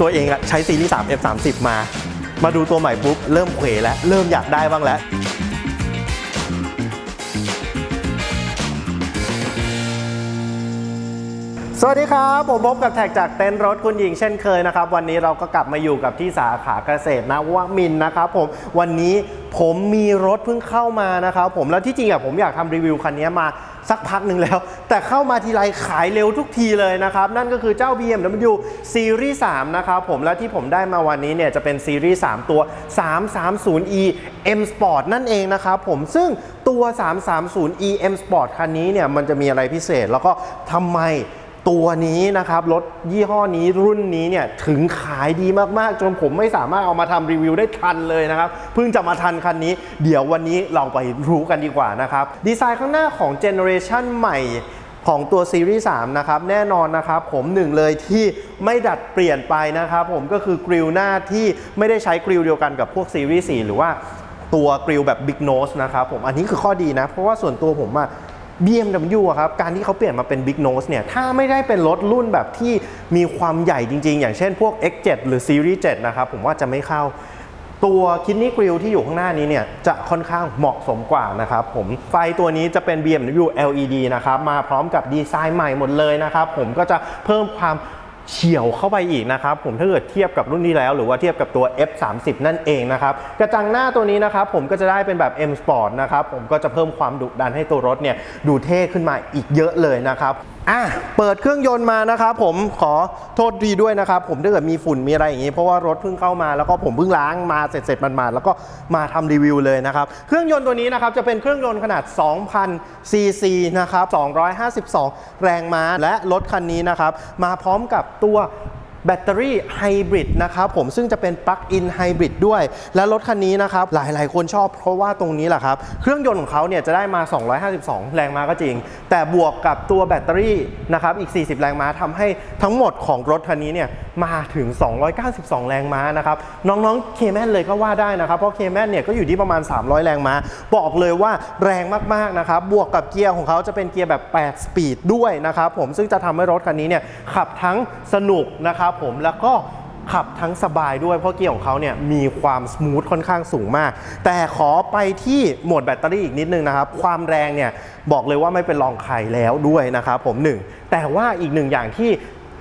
ตัวเองอะใช้ซีรีส์3 F30 มา มาดูตัวใหม่ปุ๊บ เริ่มเขวแล้ว เริ่มอยากได้บ้างแล้วสวัสดีครับ ผมพบกับแท็กจากเต็นท์รถคุณหญิงเช่นเคยนะครับ วันนี้เราก็กลับมาอยู่กับที่สาขาเกษตรนวมินนะครับผมวันนี้ผมมีรถเพิ่งเข้ามานะครับผมแล้วที่จริงอะผมอยากทำรีวิวคันนี้มา สักพักหนึ่งแล้ว แต่เข้ามาทีไรขายเร็วทุกทีเลยนะครับ นั่นก็คือเจ้า BMW Series 3นะครับผมและที่ผมได้มาวันนี้เนี่ยจะเป็นซีรีส์3ตัว 330e M Sport นั่นเองนะครับผมซึ่งตัว 330e M Sport คันนี้เนี่ยมันจะมีอะไรพิเศษแล้วก็ทำไม ตัวนี้นะครับรถยี่ห้อนี้รุ่นนี้เนี่ยถึงขายดีมากๆ จนผมไม่สามารถเอามาทำรีวิวได้ทันเลยนะครับ เพิ่งจะมาทันคันนี้ เดี๋ยววันนี้เราไปรู้กันดีกว่านะครับ ดีไซน์ข้างหน้าของเจเนอเรชันใหม่ของตัวซีรีส์3นะครับแน่นอนนะครับผมหนึ่งเลยที่ไม่ดัดเปลี่ยนไปนะครับผมก็คือกริลหน้าที่ไม่ได้ใช้กริลเดียวกันกับพวกซีรีส์4หรือว่าตัวกริลแบบ Big Nose นะครับผมอันนี้คือข้อดีนะ เพราะว่าส่วนตัวผมอะ BMW อะครับ การที่เขาเปลี่ยนมาเป็น Big Nose เนี่ย ถ้าไม่ได้เป็นรถรุ่นแบบที่มีความใหญ่จริง ๆ อย่างเช่นพวก X7 หรือ Series 7 นะครับ ผมว่าจะไม่เข้า ตัวคิดนี่กริลที่อยู่ข้างหน้านี้เนี่ย จะค่อนข้างเหมาะสมกว่านะครับผม ไฟตัวนี้จะเป็น BMW LED นะครับ มาพร้อมกับดีไซน์ใหม่หมดเลยนะครับ ผมก็จะเพิ่มความ เฉียวเข้าไปอีกนะครับผมถ้าเกิดเทียบกับรุ่นนี้แล้ว หรือว่าเทียบกับตัว F30 นั่นเองนะครับกระจังหน้าตัวนี้นะครับผมก็จะได้เป็นแบบ M Sport นะครับผมก็จะเพิ่มความดุดันให้ตัวรถเนี่ยดูเท่ขึ้นมาอีกเยอะเลยนะครับอะเปิดเครื่องยนต์มานะครับผมขอโทษดีด้วยนะครับผมถ้าเกิดมีฝุ่นมีอะไรอย่างนี้เพราะว่ารถเพิ่งเข้ามาแล้วก็ผมเพิ่งล้างมาเสร็จๆมันมาแล้วก็มาทำรีวิวเลยนะครับเครื่องยนต์ตัวนี้นะครับจะเป็นเครื่องยนต์ขนาด 2,000ซีซีนะครับ252 แรงม้าและรถคันนี้นะครับมาพร้อมกับตัวแบตเตอรี่ไฮบริดนะครับผมซึ่งจะเป็นปลั๊กอินไฮบริดด้วย และรถคันนี้นะครับ หลายๆ คนชอบเพราะว่าตรงนี้แหละครับ เครื่องยนต์ของเขาเนี่ยจะได้มา 252 แรงม้าก็จริง แต่บวกกับตัวแบตเตอรี่นะครับอีก 40 แรงม้าทำให้ทั้งหมดของรถคันนี้เนี่ยมาถึง 292 แรงม้านะครับน้องๆเคแมนเลยก็ว่าได้นะครับ เพราะเคแมนเนี่ยก็อยู่ที่ประมาณ 300 แรงม้า บอกเลยว่าแรงมากๆนะครับบวกกับเกียร์ของเขาจะเป็นเกียร์แบบ 8 สปีดด้วยนะครับผมซึ่งจะทำให้รถคันนี้เนี่ยขับทั้งสนุกนะครับผมแล้วก็ ขับทั้งสบายด้วยเพราะเกียร์ของเขาเนี่ยมีความสมูทค่อนข้างสูงมาก แต่ขอไปที่โหมดแบตเตอรี่อีกนิดนึงนะครับ ความแรงเนี่ยบอกเลยว่าไม่เป็นรองใครแล้วด้วยนะครับผมหนึ่งแต่ว่าอีกหนึ่งอย่างที่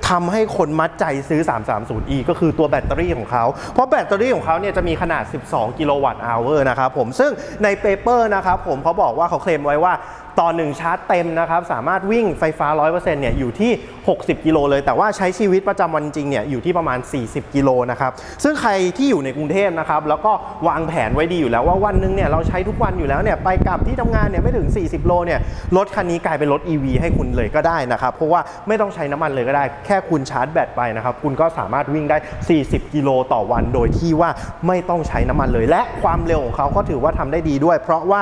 ทำให้คนมัดใจซื้อ 330e ก็คือตัวแบตเตอรี่ของเขา เพราะแบตเตอรี่ของเขาเนี่ยจะมีขนาด 12 กิโลวัตต์อเวอร์นะครับผม ซึ่งในเปเปอร์นะครับผมเขาบอกว่าเขาเคลมไว้ว่าต่อหนึ่งชาร์จเต็มนะครับ สามารถวิ่งไฟฟ้า 100%เนี่ยอยู่ที่ 60 กิโลเลย แต่ว่าใช้ชีวิตประจำวันจริงเนี่ยอยู่ที่ประมาณ 40 กิโลนะครับ ซึ่งใครที่อยู่ในกรุงเทพนะครับ แล้วก็วางแผนไว้ดีอยู่แล้วว่าวันหนึงเนี่ยเราใช้ทุกวันอยู่แล้วเนี่ยไปกลับที่ทำงานเนี่ยไม่ถึง 40 โลเนี่ยรถคันนี้กลายเป็นรถ EV ให้คุณเลยก็ได้นะครับ เพราะว่าไม่ต้องใช้น้ำมันเลยก็ได้ แค่คุณชาร์จแบตไปนะครับคุณก็สามารถวิ่งได้ 40 กิโลต่อวัน โดยที่ว่าไม่ต้องใช้น้ำมันเลย และความเร็วของเขาก็ถือว่าทำได้ดีด้วย เพราะว่า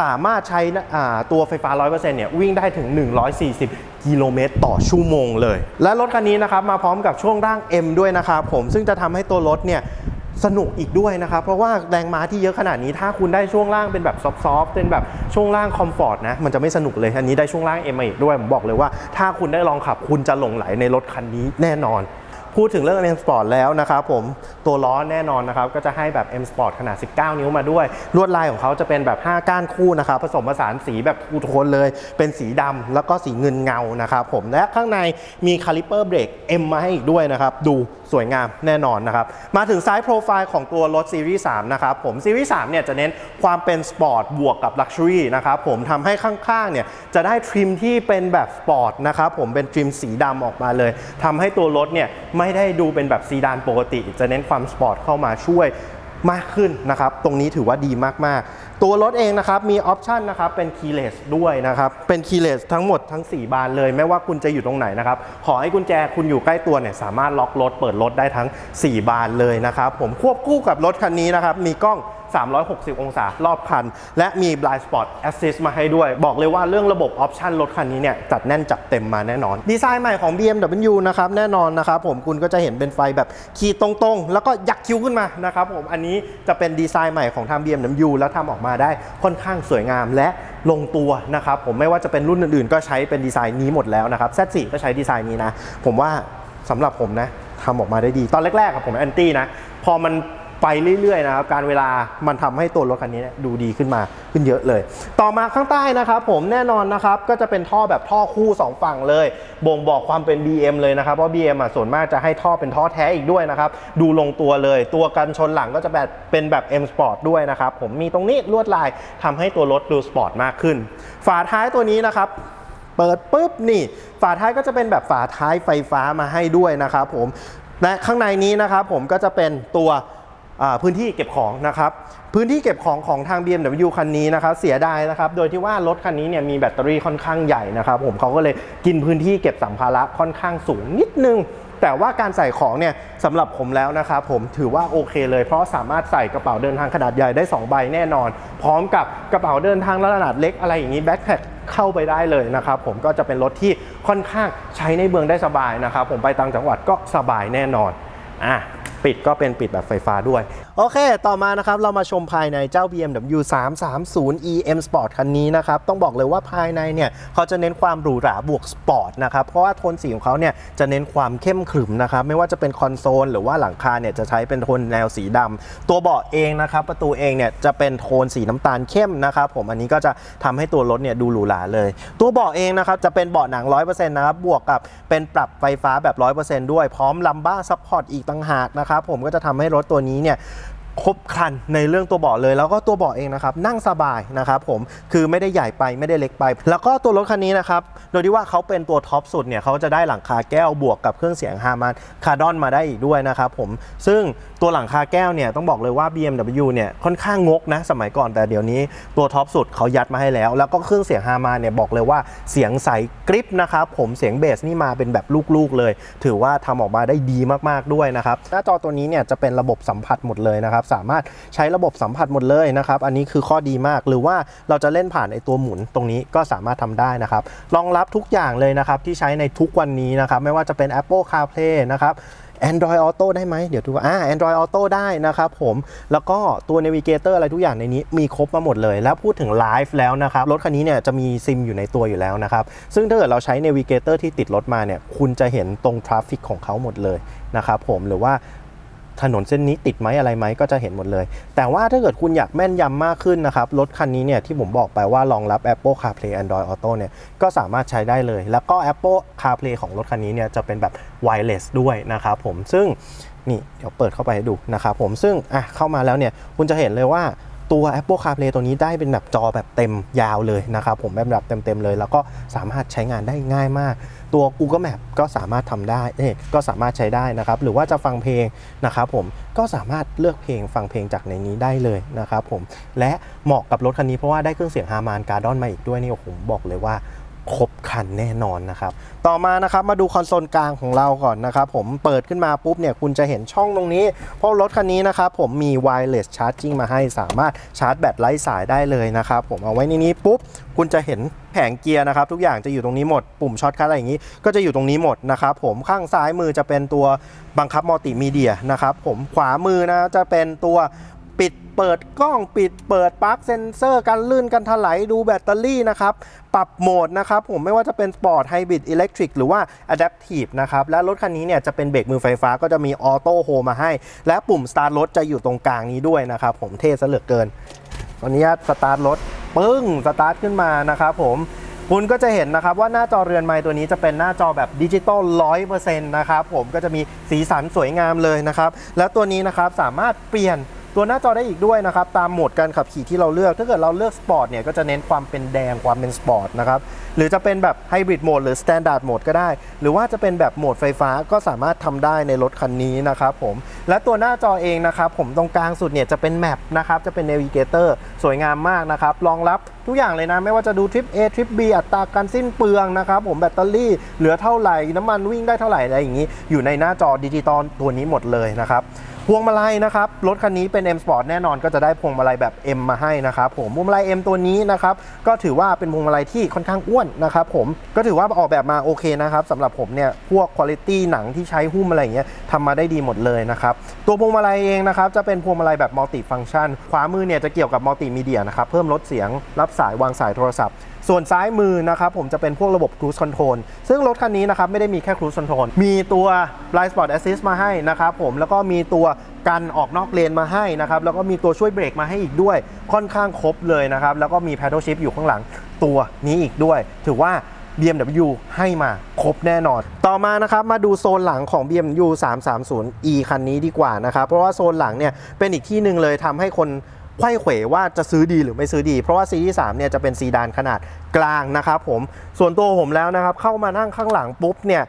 สามารถใช้ตัวไฟฟ้า 100%เนี่ยวิ่งได้ถึง 140 กิโลเมตรต่อชั่วโมงเลย และรถคันนี้นะครับมาพร้อมกับช่วงร่าง M ด้วยนะครับผมซึ่งจะทำให้ตัวรถเนี่ยสนุกอีกด้วยนะครับ เพราะว่าแรงม้าที่เยอะขนาดนี้ถ้าคุณได้ช่วงล่างเป็นแบบซอฟต์ๆเป็นแบบช่วงล่างคอมฟอร์ตนะมันจะไม่สนุกเลยอันนี้ได้ช่วงล่าง M มาอีกด้วยผมบอกเลยว่า ถ้าคุณได้ลองขับคุณจะหลงไหลในรถคันนี้แน่นอน พูดถึงเรื่อง M Sport แล้วนะครับผมตัวล้อแน่นอนนะครับก็จะให้แบบ M Sport ขนาด 19 นิ้วมาด้วย ลวดลายของเขาจะเป็นแบบ 5 ก้านคู่นะครับผสมผสานสีแบบทูโทนเลย เป็นสีดำแล้วก็สีเงินเงานะครับผมและข้างในมีคาลิเปอร์เบรก M มาให้อีกด้วยนะครับดู สวยงามแน่นอนนะครับ มาถึงไซส์โปรไฟล์ของตัวรถซีรีส์3นะครับผมซีรีส์3เนี่ยจะเน้นความเป็นสปอร์ตบวกกับลักชัวรี่นะครับผมทำให้ข้างๆเนี่ยจะได้ทริมที่เป็นแบบสปอร์ตนะครับผมเป็นทริมสีดำออกมาเลยทำให้ตัวรถเนี่ยไม่ได้ดูเป็นแบบซีดานปกติ จะเน้นความสปอร์ตเข้ามาช่วยมากขึ้นนะครับ ตรงนี้ถือว่าดีมากๆ ตัวรถเองนะครับมีออปชันนะครับเป็นคีย์เลสด้วยนะครับเป็นคีย์เลสทั้งหมดทั้ง 4 บานเลย ไม่ว่าคุณจะอยู่ตรงไหนนะครับขอให้กุญแจคุณอยู่ใกล้ตัวเนี่ยสามารถล็อกรถเปิดรถได้ทั้ง 4 บานเลยนะครับผมควบคู่กับรถคันนี้นะครับมีกล้อง 360 องศารอบคัน และมี Blind Spot Assist มาให้ด้วย บอกเลยว่าเรื่องระบบออปชันรถคันนี้เนี่ยจัดแน่นจัดเต็มมาแน่นอน ดีไซน์ใหม่ของ BMW นะครับแน่นอนนะครับผมคุณก็จะเห็นเป็นไฟแบบขีดตรงๆ แล้วก็ยักคิ้วขึ้นมานะครับผมอันนี้จะเป็นดีไซน์ใหม่ของทาง BMW แล้วทำออกมาได้ค่อนข้างสวยงามและลงตัวนะครับผมไม่ว่าจะเป็นรุ่นอื่นๆ ก็ใช้เป็นดีไซน์นี้หมดแล้วนะครับ Z4 ก็ใช้ดีไซน์นี้นะ ผมว่าสำหรับผมนะทำออกมาได้ดี ตอนแรกๆกับผมแอนตี้นะ พอมัน ไปเรื่อยๆนะครับการเวลามันทำให้ตัวรถคันนี้ดูดีขึ้นมาขึ้นเยอะเลย ต่อมาข้างใต้นะครับผมแน่นอนนะครับก็จะเป็นท่อแบบท่อคู่ 2 ฝั่งเลย บ่งบอกความเป็น BM เลยนะครับเพราะ BM อะส่วนมากจะให้ท่อเป็นท่อแท้อีกด้วยนะครับดูลงตัวเลย ตัวกันชนหลังก็จะแบบเป็นแบบ M Sport ด้วยนะครับผมมีตรงนี้ลวดลายทำให้ตัวรถดูสปอร์ตมากขึ้น ฝาท้ายตัวนี้นะครับเปิดปุ๊บนี่ ฝาท้ายก็จะเป็นแบบฝาท้ายไฟฟ้ามาให้ด้วยนะครับผมและข้างในนี้นะครับผมก็จะเป็นตัว พื้นที่เก็บของนะครับ พื้นที่เก็บของของทาง BMW คันนี้นะครับเสียดายนะครับ โดยที่ว่ารถคันนี้เนี่ยมีแบตเตอรี่ค่อนข้างใหญ่นะครับผมเขาก็เลยกินพื้นที่เก็บสัมภาระค่อนข้างสูงนิดนึงแต่ว่าการใส่ของเนี่ยสำหรับผมแล้วนะครับผมถือว่าโอเคเลย เพราะสามารถใส่กระเป๋าเดินทางขนาดใหญ่ได้ 2 ใบแน่นอน พร้อมกับกระเป๋าเดินทางขนาดเล็กอะไรอย่างนี้แบ็คแพคเข้าไปได้เลยนะครับผมก็จะเป็นรถที่ค่อนข้างใช้ในเมืองได้สบายนะครับผมไปต่างจังหวัดก็สบายแน่นอนอะ ปิดก็เป็นปิดแบบไฟฟ้าด้วย โอเค ต่อมานะครับ เรามาชมภายในเจ้า BMW 330 EM Sport คันนี้นะครับ ต้องบอกเลยว่าภายในเนี่ยเขาจะเน้นความหรูหราบวกสปอร์ตนะครับ เพราะว่าโทนสีของเขาเนี่ยจะเน้นความเข้มขรึมนะครับ ไม่ว่าจะเป็นคอนโซลหรือว่าหลังคาเนี่ยจะใช้เป็นโทนแนวสีดำตัวเบาะเองนะครับ ประตูเองเนี่ยจะเป็นโทนสีน้ำตาลเข้มนะครับผมอันนี้ก็จะทำให้ตัวรถเนี่ยดูหรูหราเลย ตัวเบาะเองนะครับจะเป็นเบาะหนัง 100%นะครับบวกกับเป็นปรับไฟฟ้าแบบ 100%ด้วยพร้อมลัมบ้าซัพพอร์ตอีกต่างหากนะครับผมก็จะทำให้รถตัวนี้เนี่ย ครบครันในเรื่องตัวเบาะเลย แล้วก็ตัวเบาะเองนะครับนั่งสบายนะครับผมคือไม่ได้ใหญ่ไปไม่ได้เล็กไป แล้วก็ตัวรถคันนี้นะครับโดยที่ว่าเขาเป็นตัวท็อปสุดเนี่ยเขาจะได้หลังคาแก้วบวกกับเครื่องเสียงฮาร์มันคาร์ดอนมาได้อีกด้วยนะครับผมซึ่งตัวหลังคาแก้วเนี่ยต้องบอกเลยว่า BMW เนี่ยค่อนข้างงกนะสมัยก่อนแต่เดี๋ยวนี้ตัวท็อปสุดเขายัดมาให้แล้ว แล้วก็เครื่องเสียงฮาร์มันเนี่ยบอกเลยว่าเสียงใสกริปนะครับผมเสียงเบสนี่มาเป็นแบบลูกๆเลย ถือว่าทำออกมาได้ดีมากๆด้วยนะครับหน้าจอตัวนี้เนี่ยจะเป็นระบบสัมผัสหมดเลยนะครับสามารถใช้ระบบสัมผัสหมดเลยนะครับอันนี้คือข้อดีมากหรือว่าเราจะเล่นผ่านไอตัวหมุนตรงนี้ก็สามารถทำได้นะครับรองรับทุกอย่างเลยนะครับที่ใช้ในทุกวันนี้นะครับไม่ว่าจะเป็น Apple CarPlay นะครับ Android Auto ได้ไหมเดี๋ยวดูว่าอ่า Android Auto ได้นะครับผม แล้วก็ตัว Navigator อะไรทุกอย่างในนี้มีครบมาหมดเลย แล้วพูดถึงไลฟ์แล้วนะครับ รถคันนี้เนี่ยจะมีซิมอยู่ในตัวอยู่แล้วนะครับ ซึ่งถ้าเกิดเราใช้ Navigator ที่ติดรถมาเนี่ย คุณจะเห็นตรงทราฟฟิกของเขาหมดเลยนะครับผมหรือว่า ถนนเส้นนี้ติดไหมอะไรไหมก็จะเห็นหมดเลย แต่ว่าถ้าเกิดคุณอยากแม่นยำมากขึ้นนะครับ รถคันนี้เนี่ยที่ผมบอกไปว่ารองรับ Apple CarPlay Android Auto เนี่ยก็สามารถใช้ได้เลย แล้วก็ Apple CarPlay ของรถคันนี้เนี่ยจะเป็นแบบไวเลสด้วยนะครับผมซึ่งนี่เดี๋ยวเปิดเข้าไปให้ดูนะครับผมซึ่งอะเข้ามาแล้วเนี่ยคุณจะเห็นเลยว่า ตัว Apple CarPlay ตัวนี้ได้เป็นแบบจอแบบเต็มยาวเลยนะครับผมแบบเต็มๆเลย แล้วก็สามารถใช้งานได้ง่ายมาก ตัว Google Map ก็สามารถทำได้เอก็สามารถใช้ได้นะครับหรือว่าจะฟังเพลงนะครับผมก็สามารถเลือกเพลงฟังเพลงจากในนี้ได้เลยนะครับผมและเหมาะกับรถคันนี้เพราะว่าได้เครื่องเสียงฮาร์มานการ์ดอนมาอีกด้วยนี่โอ้โหบอกเลยว่า ครบคันแน่นอนนะครับ ต่อมานะครับมาดูคอนโซลกลางของเราก่อนนะครับ ผมเปิดขึ้นมาปุ๊บเนี่ยคุณจะเห็นช่องตรงนี้ เพราะรถคันนี้นะครับผมมี wireless charging มาให้สามารถชาร์จแบตไร้สายได้เลยนะครับ ผมเอาไว้ในนี้ปุ๊บ คุณจะเห็นแผงเกียร์นะครับ ทุกอย่างจะอยู่ตรงนี้หมด ปุ่มช็อตคัทอะไรอย่างนี้ ก็จะอยู่ตรงนี้หมดนะครับ ผมข้างซ้ายมือจะเป็นตัวบังคับมัลติมีเดียนะครับผมขวามือนะจะเป็นตัว เปิดกล้องปิดเปิดปลั๊กเซนเซอร์กันลื่นกันถลายดูแบตเตอรี่นะครับ ปรับโหมดนะครับ ผมไม่ว่าจะเป็นสปอร์ตไฮบริดอิเล็กทริกหรือว่าอะดัพทีฟนะครับ และรถคันนี้เนี่ยจะเป็นเบรกมือไฟฟ้าก็จะมีออโต้โฮมาให้ และปุ่มสตาร์ทรถจะอยู่ตรงกลางนี้ด้วยนะครับ ผมเท่ซะเหลือเกินตอนนี้สตาร์ทรถปึ้งสตาร์ทขึ้นมานะครับผมคุณก็จะเห็นนะครับว่าหน้าจอเรือนไม้ตัวนี้จะเป็นหน้าจอแบบดิจิตอล100%นะครับผมก็จะมีสีสันสวยงามเลยนะครับ แล้วตัวนี้นะครับสามารถเปลี่ยน ตัวหน้าจอได้อีกด้วยนะครับ ตามโหมดการขับขี่ที่เราเลือก ถ้าเกิดเราเลือกสปอร์ตเนี่ยก็จะเน้นความเป็นแดงความเป็นสปอร์ตนะครับ หรือจะเป็นแบบไฮบริดโหมดหรือสแตนดาร์ดโหมดก็ได้ หรือว่าจะเป็นแบบโหมดไฟฟ้าก็สามารถทำได้ในรถคันนี้นะครับผม และตัวหน้าจอเองนะครับผมตรงกลางสุดเนี่ยจะเป็นแมปนะครับจะเป็นเนวิเกเตอร์สวยงามมากนะครับรองรับทุกอย่างเลยนะไม่ว่าจะดูทริป A ทริป B อัตราการสิ้นเปลืองนะครับผมแบตเตอรี่เหลือเท่าไหร่น้ำมันวิ่งได้เท่าไหร่อะไรอย่างนี้ อยู่ในหน้าจอดิจิตอลตัวนี้หมดเลยนะครับ พวงมาลัยนะครับ รถคันนี้เป็น M Sport แน่นอนก็จะได้พวงมาลัยแบบ M มาให้นะครับผมพวงมาลัย M ตัวนี้นะครับก็ถือว่าเป็นพวงมาลัยที่ค่อนข้างอ้วนนะครับผมก็ถือว่าออกแบบมาโอเคนะครับสำหรับผมเนี่ยพวกคุณภาพหนังที่ใช้หุ้มอะไรอย่างเงี้ยทำมาได้ดีหมดเลยนะครับตัวพวงมาลัยเองนะครับจะเป็นพวงมาลัยแบบมัลติฟังก์ชัน ขวามือเนี่ยจะเกี่ยวกับมัลติมีเดียนะครับเพิ่มลดเสียงรับสายวางสายโทรศัพท์ ส่วนซ้ายมือนะครับผมจะเป็นพวกระบบ cruise control ซึ่งรถคันนี้นะครับไม่ได้มีแค่ cruise control มีตัว blind spot assist มาให้นะครับผมแล้วก็มีตัวกันออกนอกเลนมาให้นะครับแล้วก็มีตัวช่วยเบรกมาให้อีกด้วย ค่อนข้างครบเลยนะครับแล้วก็มี paddle shift อยู่ข้างหลังตัวนี้อีกด้วย ถือว่า BMW ให้มาครบแน่นอน ต่อมานะครับมาดูโซนหลังของ BMW 330e คันนี้ดีกว่านะครับ เพราะว่าโซนหลังเนี่ยเป็นอีกที่หนึ่งเลยทำให้คน ไข้เขวว่าจะซื้อดีหรือไม่ซื้อดี เพราะว่าซีรีส์3เนี่ยจะเป็นซีดานขนาดกลางนะครับผมส่วนตัวผมแล้วนะครับเข้ามานั่งข้างหลังปุ๊บเนี่ย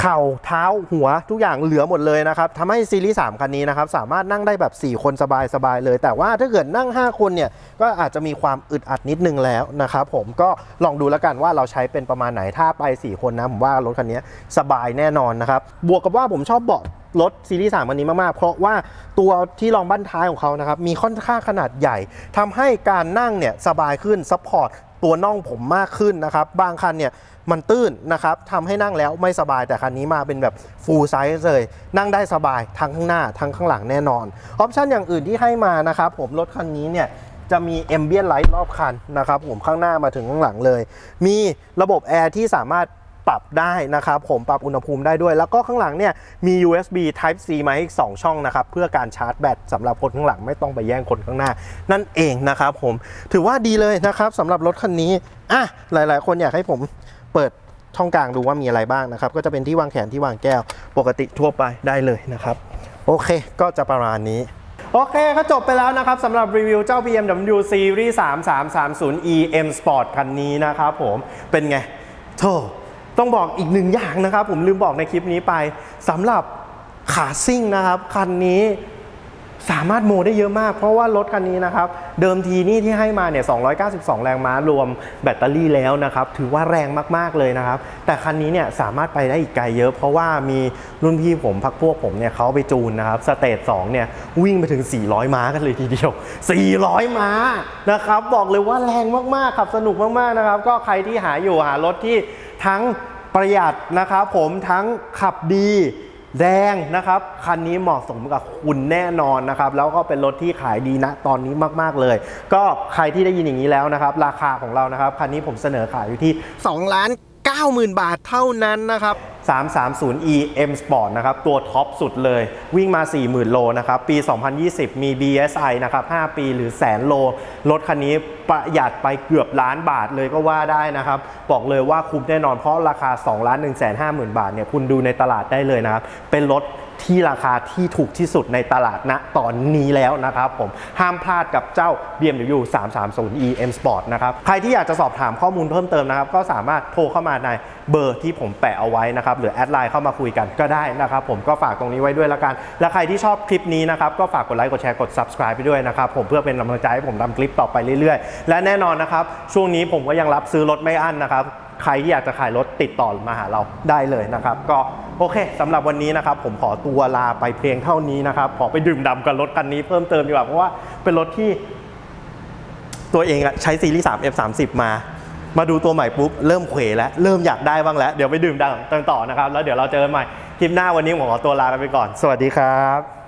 เข่าเท้าหัวทุกอย่างเหลือหมดเลยนะครับทำให้ซีรีส์3คันนี้นะครับสามารถนั่งได้แบบ 4 คนสบายๆเลย แต่ว่าถ้าเกิดนั่ง 5 คนเนี่ยก็อาจจะมีความอึดอัดนิดนึงแล้วนะครับผมก็ลองดูแล้วกันว่าเราใช้เป็นประมาณไหนถ้าไป 4 คนนะผมว่ารถคันนี้สบายแน่นอนนะครับบวกกับว่าผมชอบเบาะ รถซีรีส์3คันนี้มากๆ เพราะว่าตัวที่รองบั้นท้ายของเขานะครับมีค่อนข้างขนาดใหญ่ทำให้การนั่งเนี่ยสบายขึ้นซัพพอร์ตตัวน่องผมมากขึ้นนะครับบางคันเนี่ยมันตื้นนะครับทำให้นั่งแล้วไม่สบายแต่คันนี้มาเป็นแบบ full size เลย นั่งได้สบายทั้งข้างหน้าทั้งข้างหลังแน่นอน ออปชันอย่างอื่นที่ให้มานะครับผมรถคันนี้เนี่ยจะมี ambient light รอบคันนะครับผมข้างหน้ามาถึงข้างหลังเลย มีระบบแอร์ที่สามารถ ปรับได้นะครับผมปรับอุณหภูมิได้ด้วย แล้วก็ข้างหลังเนี่ยมี USB Type C มาให้อีก 2 ช่องนะครับเพื่อการชาร์จแบตสำหรับคนข้างหลังไม่ต้องไปแย่งคนข้างหน้า นั่นเองนะครับผมถือว่าดีเลยนะครับสำหรับรถคันนี้อะหลาย ๆ คนอยากให้ผมเปิดช่องกลางดูว่ามีอะไรบ้างนะครับ ก็จะเป็นที่วางแขนที่วางแก้วปกติทั่วไปได้เลยนะครับ โอเคก็จะประมาณนี้โอเคก็จบไปแล้วนะครับสำหรับรีวิวเจ้า BMW Series 3330e M Sport คันนี้นะครับผมเป็นไงโธ่ ต้องบอกอีกหนึ่งอย่างนะครับ ผมลืมบอกในคลิปนี้ไปสำหรับขาซิ่งนะครับ คันนี้ สามารถโมได้เยอะมาก เพราะว่ารถคันนี้นะครับ เดิมทีนี่ที่ให้มาเนี่ย 292 แรงม้ารวมแบตเตอรี่แล้วนะครับ ถือว่าแรงมากๆเลยนะครับ แต่คันนี้เนี่ยสามารถไปได้อีกไกลเยอะ เพราะว่ามีรุ่นพี่ผมพักพวกผมเนี่ยเขาไปจูนนะครับ สเตจ2เนี่ย วิ่งไปถึง 400 ม้ากันเลยทีเดียว 400 ม้านะครับ บอกเลยว่าแรงมากๆขับสนุกมากๆนะครับ ก็ใครที่หาอยู่หารถที่ทั้งประหยัดนะครับผมทั้งขับดี แดงนะครับ คันนี้เหมาะสมกับคุณแน่นอนนะครับ แล้วก็เป็นรถที่ขายดีนะตอนนี้มากๆเลย ก็ใครที่ได้ยินอย่างนี้แล้วนะครับ ราคาของเรานะครับ คันนี้ผมเสนอขายอยู่ที่2ล้าน 90,000 บาทเท่านั้นนะครับ 330e M Sport นะครับตัวท็อปสุดเลย วิ่งมา 40,000 โลนะครับ ปี 2020 มี BSI นะครับ 5 ปีหรือแสนโล รถคันนี้ประหยัดไปเกือบล้านบาทเลยก็ว่าได้นะครับ บอกเลยว่าคุ้มแน่นอนเพราะราคา2ล้าน1 5 0 0 0 0 บาทเนี่ยคุณดูในตลาดได้เลยนะครับ เป็นรถ ที่ราคาที่ถูกที่สุดในตลาดณตอนนี้แล้วนะครับผมห้ามพลาดกับเจ้า BMW 330e M Sport นะครับใครที่อยากจะสอบถามข้อมูลเพิ่มเติมนะครับ ก็สามารถโทรเข้ามาในเบอร์ที่ผมแปะเอาไว้นะครับ หรือแอดไลน์เข้ามาคุยกันก็ได้นะครับ ผมก็ฝากตรงนี้ไว้ด้วยละกัน และใครที่ชอบคลิปนี้นะครับ ก็ฝากกดไลค์กดแชร์กด subscribe ไปด้วยนะครับ ผมเพื่อเป็นกำลังใจให้ผมทำคลิปต่อไปเรื่อยๆ และแน่นอนนะครับช่วงนี้ผมก็ยังรับซื้อรถไม่อั้นนะครับ ใครที่อยากจะขายรถติดต่อมาหาเราได้เลยนะครับ ก็โอเคสำหรับวันนี้นะครับ ผมขอตัวลาไปเพียงเท่านี้นะครับ ขอไปดื่มด่ำกับรถคันนี้เพิ่มเติมดีกว่า เพราะว่าเป็นรถที่ ตัวเองอะใช้ซีรีส์3 F30 มา มาดูตัวใหม่ปุ๊บ เริ่มเขวแล้ว เริ่มอยากได้บ้างแล้ว เดี๋ยวไปดื่มด่ำกันต่อนะครับ แล้วเดี๋ยวเราเจอกันใหม่คลิปหน้าวันนี้ผมขอตัวลาไปก่อน สวัสดีครับ